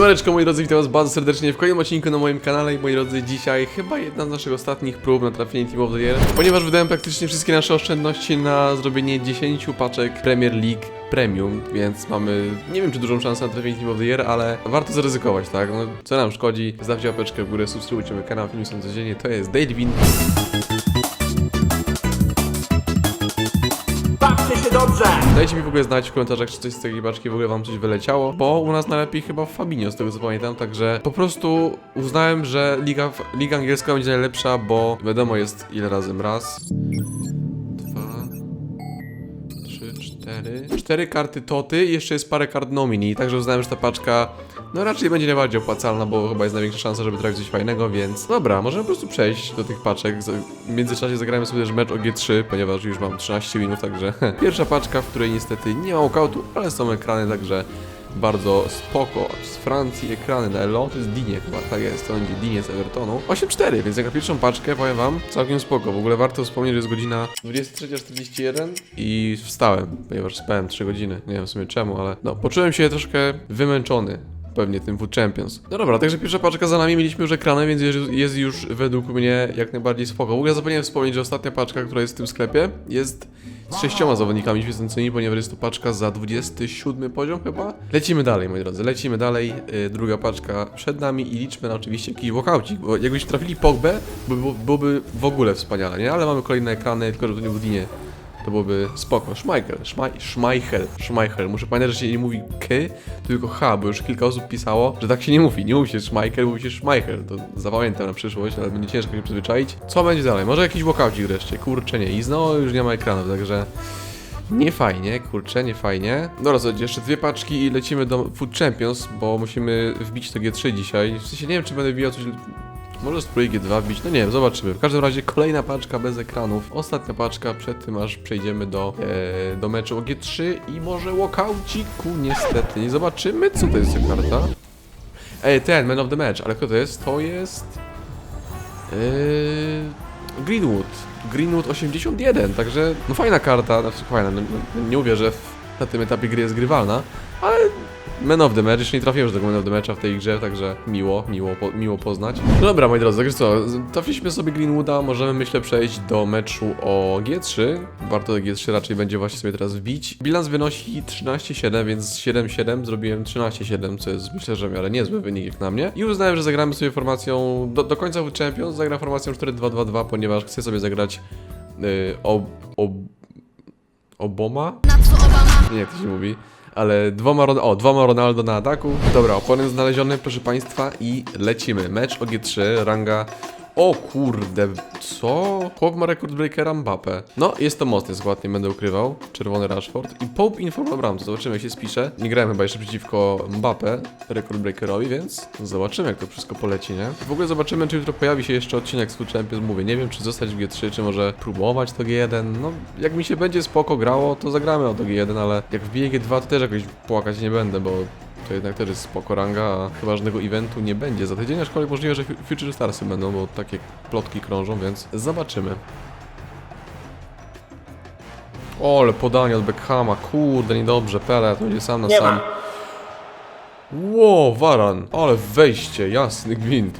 Siemaneczko moi drodzy, witam was bardzo serdecznie w kolejnym odcinku na moim kanale i moi drodzy, dzisiaj chyba jedna z naszych ostatnich prób na trafienie Team of the Year, ponieważ wydałem praktycznie wszystkie nasze oszczędności na zrobienie 10 paczek Premier League Premium, więc mamy, nie wiem czy dużą szansę na trafienie Team of the Year, ale warto zaryzykować, tak? No, co nam szkodzi? Zostawcie łapeczkę w górę, subskrybujcie mój kanał, filmy są codziennie, to jest Daily Win. Dajcie mi w ogóle znać w komentarzach, czy coś z tej paczki w ogóle wam coś wyleciało, bo u nas najlepiej chyba w Fabinio, z tego co pamiętam, także po prostu uznałem, że liga, liga angielska będzie najlepsza, bo wiadomo jest ile razem raz, dwa, trzy, cztery, cztery karty toty i jeszcze jest parę kart nomini, także uznałem, że ta paczka no raczej będzie najbardziej opłacalna, bo chyba jest największa szansa, żeby trafić coś fajnego, więc dobra, możemy po prostu przejść do tych paczek. W międzyczasie zagrajmy sobie też mecz o G3, ponieważ już mam 13 minut, także pierwsza paczka, w której niestety nie ma walkoutu, ale są ekrany, także bardzo spoko. Z Francji ekrany na Elo, to jest Dinie chyba, tak jest, to będzie Dinie z Evertonu. 8-4, więc jak pierwszą paczkę, powiem wam, całkiem spoko. W ogóle warto wspomnieć, że jest godzina 23.41 i wstałem, ponieważ spałem 3 godziny. Nie wiem w sumie czemu, ale no, poczułem się troszkę wymęczony pewnie tym Food Champions. No dobra, także pierwsza paczka za nami, mieliśmy już ekrany, więc jest- już według mnie jak najbardziej spoko. W ogóle zapomniałem wspomnieć, że ostatnia paczka, która jest w tym sklepie, jest z sześcioma zawodnikami świecącymi, ponieważ jest to paczka za 27 poziom chyba. Lecimy dalej, moi drodzy, lecimy dalej. Yy, druga paczka przed nami i liczmy na oczywiście jakiś walkoucik, bo jakbyśmy trafili Pogbę, by, było- byłoby w ogóle wspaniale, nie? Ale mamy kolejne ekrany, tylko że to nie w. To byłoby spoko. Schmeichel, Schmei- Schmeichel, Schmeichel. Muszę pamiętać, że się nie mówi K, tylko H, bo już kilka osób pisało, że tak się nie mówi. Nie mówi się Schmeichel, mówi się Schmeichel. To zapamiętam na przyszłość, ale będzie ciężko się przyzwyczaić. Co będzie dalej? Może jakiś walkoutik wreszcie? Kurczę nie. I znowu już nie ma ekranów, także... Nie fajnie, kurczę, nie fajnie. Dobra, słuchajcie, jeszcze dwie paczki i lecimy do Food Champions, bo musimy wbić to G3 dzisiaj. W sensie nie wiem, czy będę wbijał coś... Może spróbuję G2 wbić, no nie wiem, zobaczymy. W każdym razie kolejna paczka bez ekranów. Ostatnia paczka przed tym, aż przejdziemy do, e, do meczu o G3 i może walkouciku niestety. Nie zobaczymy, co to jest za karta. Ej, ten, man of the match, ale kto to jest? To jest... Yy, Greenwood. Greenwood 81, także no fajna karta, znaczy fajna, no, no, nie mówię, że na tym etapie gry jest grywalna, ale Man of the Match, jeszcze nie trafiłem już do Man of the Matcha w tej grze, także miło, miło, po, miło poznać. No dobra, moi drodzy, także co, trafiliśmy sobie Greenwooda, możemy myślę przejść do meczu o G3. Warto do G3 raczej będzie właśnie sobie teraz wbić. Bilans wynosi 13-7, więc z 7-7 zrobiłem 13-7, co jest myślę, że w miarę niezły wynik jak na mnie. I uznałem, że zagramy sobie formacją, do, do końca Champions zagram formacją 4-2-2-2, ponieważ chcę sobie zagrać yy, ob, ob, oboma? Nie, jak to się mówi. Ale dwoma, o, dwoma Ronaldo na ataku. Dobra, oponent znaleziony, proszę Państwa, i lecimy. Mecz o G3, ranga... O kurde, co? Chłop ma rekord breakera Mbappe. No, jest to mocny skład, nie będę ukrywał. Czerwony Rashford. I Pope informa bramce, zobaczymy jak się spisze. Nie grałem chyba jeszcze przeciwko Mbappe, rekord breakerowi, więc zobaczymy jak to wszystko poleci, nie? W ogóle zobaczymy, czy jutro pojawi się jeszcze odcinek z Food Champions. Mówię, nie wiem, czy zostać w G3, czy może próbować to G1. No, jak mi się będzie spoko grało, to zagramy o to G1, ale jak wbiję G2, to też jakoś płakać nie będę, bo to jednak też jest spoko ranga, a chyba żadnego eventu nie będzie za tydzień, aczkolwiek możliwe, że Fu- Future Starsy będą, bo takie plotki krążą, więc zobaczymy. O, ale podanie od Beckhama, kurde, niedobrze, Pele, to będzie sam na Nie sam. ma. Ło, Waran, ale wejście, jasny gwint.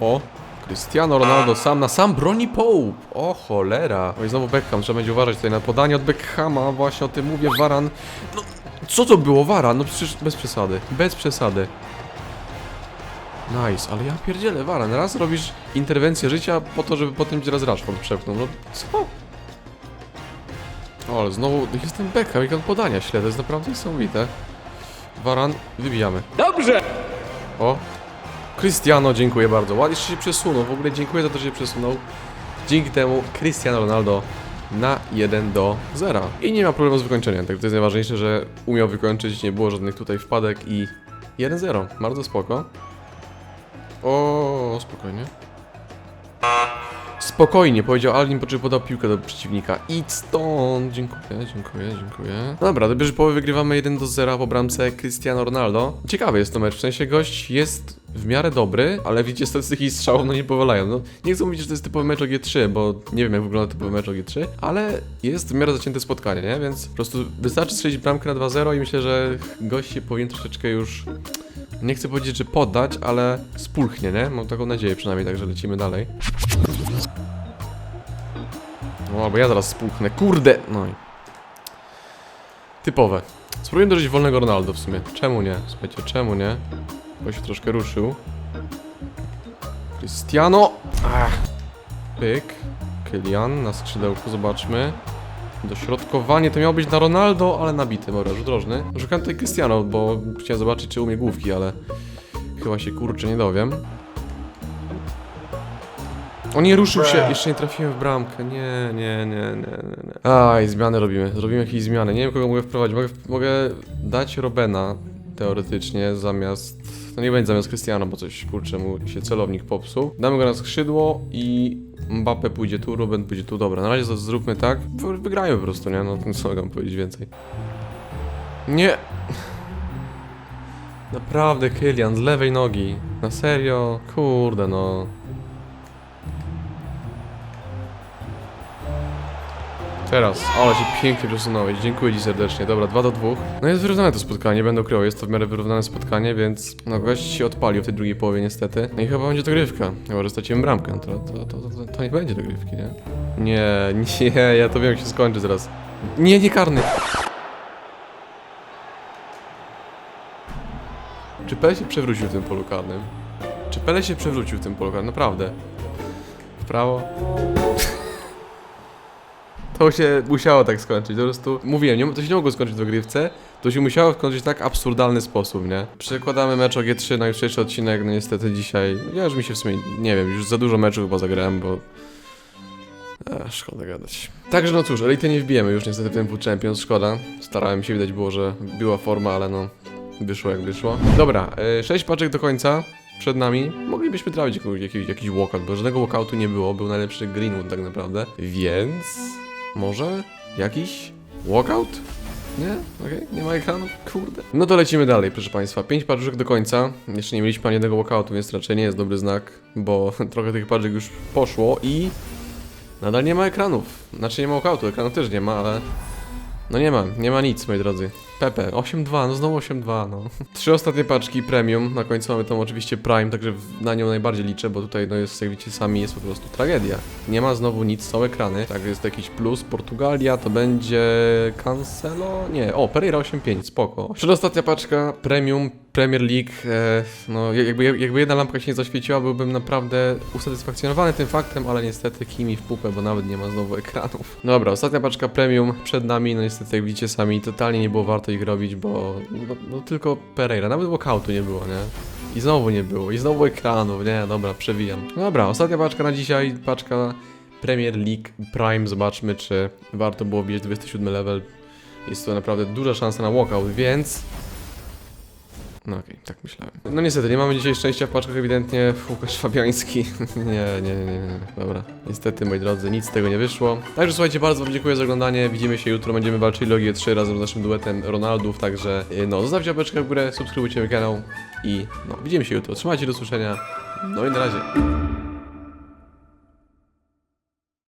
O, Cristiano Ronaldo sam na sam broni Pope. O cholera. Oj, znowu Beckham, trzeba będzie uważać tutaj na podanie od Beckhama, właśnie o tym mówię, Waran. No, co to było, Waran? No przecież bez przesady, bez przesady. Nice, ale ja pierdzielę, Waran, raz robisz interwencję życia po to, żeby potem cię raz Rashford przepchnął, no co? O, ale znowu jest ten Beckham, jak on podania śledzę, to jest naprawdę niesamowite. Waran, wybijamy. Dobrze! O! Cristiano, dziękuję bardzo. Ładnie się przesunął. W ogóle dziękuję za to, że się przesunął. Dzięki temu Cristiano Ronaldo na 1 do 0. I nie ma problemu z wykończeniem. Tak to jest najważniejsze, że umiał wykończyć, nie było żadnych tutaj wpadek i 1-0. Bardzo spoko. O, spokojnie. Spokojnie, powiedział Alvin, po czym podał piłkę do przeciwnika. Idź stąd! Dziękuję, dziękuję, dziękuję. Dobra, do pierwszej połowy wygrywamy 1 do 0 po bramce Cristiano Ronaldo. Ciekawy jest to mecz, w sensie gość jest w miarę dobry, ale widzicie, statystyki strzałów no nie powalają. No, nie chcę mówić, że to jest typowy mecz o G3, bo nie wiem jak wygląda typowy mecz o G3, ale jest w miarę zacięte spotkanie, nie? Więc po prostu wystarczy strzelić bramkę na 2-0 i myślę, że gość się powinien troszeczkę już, nie chcę powiedzieć, że poddać, ale spulchnie, nie? Mam taką nadzieję przynajmniej, także lecimy dalej. No, albo ja zaraz spulchnę, kurde! No i... Typowe. Spróbuję dożyć wolnego Ronaldo w sumie. Czemu nie? Słuchajcie, czemu nie? Bo się troszkę ruszył. Cristiano! Ach. Pyk. Kylian na skrzydełku, zobaczmy. Dośrodkowanie to miało być na Ronaldo, ale nabity, dobra, rzut rożny. Szukałem tutaj Cristiano, bo chciałem zobaczyć, czy umie główki, ale chyba się kurczę nie dowiem. O nie, ruszył się, jeszcze nie trafiłem w bramkę. Nie, nie, nie, nie, nie. nie. Aj, zmiany robimy. Zrobimy jakieś zmiany. Nie wiem, kogo mogę wprowadzić. Mogę, mogę dać Robena teoretycznie zamiast. No nie będzie zamiast Cristiano, bo coś kurczę mu się celownik popsuł. Damy go na skrzydło i Mbappe pójdzie tu, Ruben pójdzie tu. Dobra, na razie to zróbmy tak. Wy- Wygrajmy po prostu, nie? No co mogę powiedzieć więcej. Nie. Naprawdę, Kylian z lewej nogi. Na serio? Kurde, no. Teraz, ale się pięknie przesunąłeś, dziękuję Ci serdecznie. Dobra, 2 do 2. No jest wyrównane to spotkanie, nie będę ukrywał, jest to w miarę wyrównane spotkanie, więc no gość się odpalił w tej drugiej połowie niestety. No i chyba będzie dogrywka, chyba że straciłem bramkę, no to, to, to, to, to nie będzie dogrywki, nie? Nie, nie, ja to wiem jak się skończy zaraz. Nie, nie karny! Czy Pele się przewrócił w tym polu karnym? Czy Pele się przewrócił w tym polu karnym? Naprawdę. W prawo? To się musiało tak skończyć, po prostu mówiłem, nie, to się nie mogło skończyć w dogrywce, to się musiało skończyć w tak absurdalny sposób, nie? Przekładamy mecz o G3 na odcinek, no niestety dzisiaj, ja już mi się w sumie, nie wiem, już za dużo meczów chyba zagrałem, bo... Szkoda gadać. Także no cóż, elity nie wbijemy już niestety w ten Food Champions, szkoda. Starałem się, widać było, że była forma, ale no, wyszło jak wyszło. Dobra, 6 paczek do końca. Przed nami moglibyśmy trafić jakiś, jakiś, jakiś walkout, bo żadnego walkoutu nie było, był najlepszy Greenwood tak naprawdę, więc może jakiś walkout? Nie? Okej, nie ma ekranu? Kurde. No to lecimy dalej, proszę Państwa. 5 paczek do końca. Jeszcze nie mieliśmy ani jednego walkoutu, więc raczej nie jest dobry znak, bo trochę tych paczek już poszło i nadal nie ma ekranów. Znaczy nie ma walkoutu, ekranu też nie ma, ale no nie ma, nie ma nic, moi drodzy. Pepe, 8-2, no znowu 8-2, no. Trzy ostatnie paczki premium, na końcu mamy tą oczywiście Prime, także na nią najbardziej liczę, bo tutaj, no jest, jak widzicie sami, jest po prostu tragedia. Nie ma znowu nic, są ekrany, tak jest jakiś plus. Portugalia to będzie Cancelo? Nie, o, Pereira 8-5, spoko. Przedostatnia paczka Premium Premier League, e, no jakby, jakby jedna lampka się nie zaświeciła, byłbym naprawdę usatysfakcjonowany tym faktem, ale niestety kimi w pupę, bo nawet nie ma znowu ekranów. No Dobra, ostatnia paczka premium przed nami, no niestety jak widzicie sami, totalnie nie było warto ich robić, bo no, no tylko Pereira, nawet walkoutu nie było, nie? I znowu nie było, i znowu ekranów, nie, dobra, przewijam. No Dobra, ostatnia paczka na dzisiaj, paczka Premier League Prime, zobaczmy czy warto było wbić 27 level. Jest to naprawdę duża szansa na walkout, więc no okej, tak myślałem. No niestety, nie mamy dzisiaj szczęścia w paczkach, ewidentnie Łukasz Fabiański. nie, nie, nie, nie, dobra. Niestety, moi drodzy, nic z tego nie wyszło. Także słuchajcie, bardzo wam dziękuję za oglądanie. Widzimy się jutro, będziemy walczyli o G3 razem z naszym duetem Ronaldów, także y, no, zostawcie łapeczkę w górę, subskrybujcie mój kanał i no, widzimy się jutro. Trzymajcie do usłyszenia. No i na razie.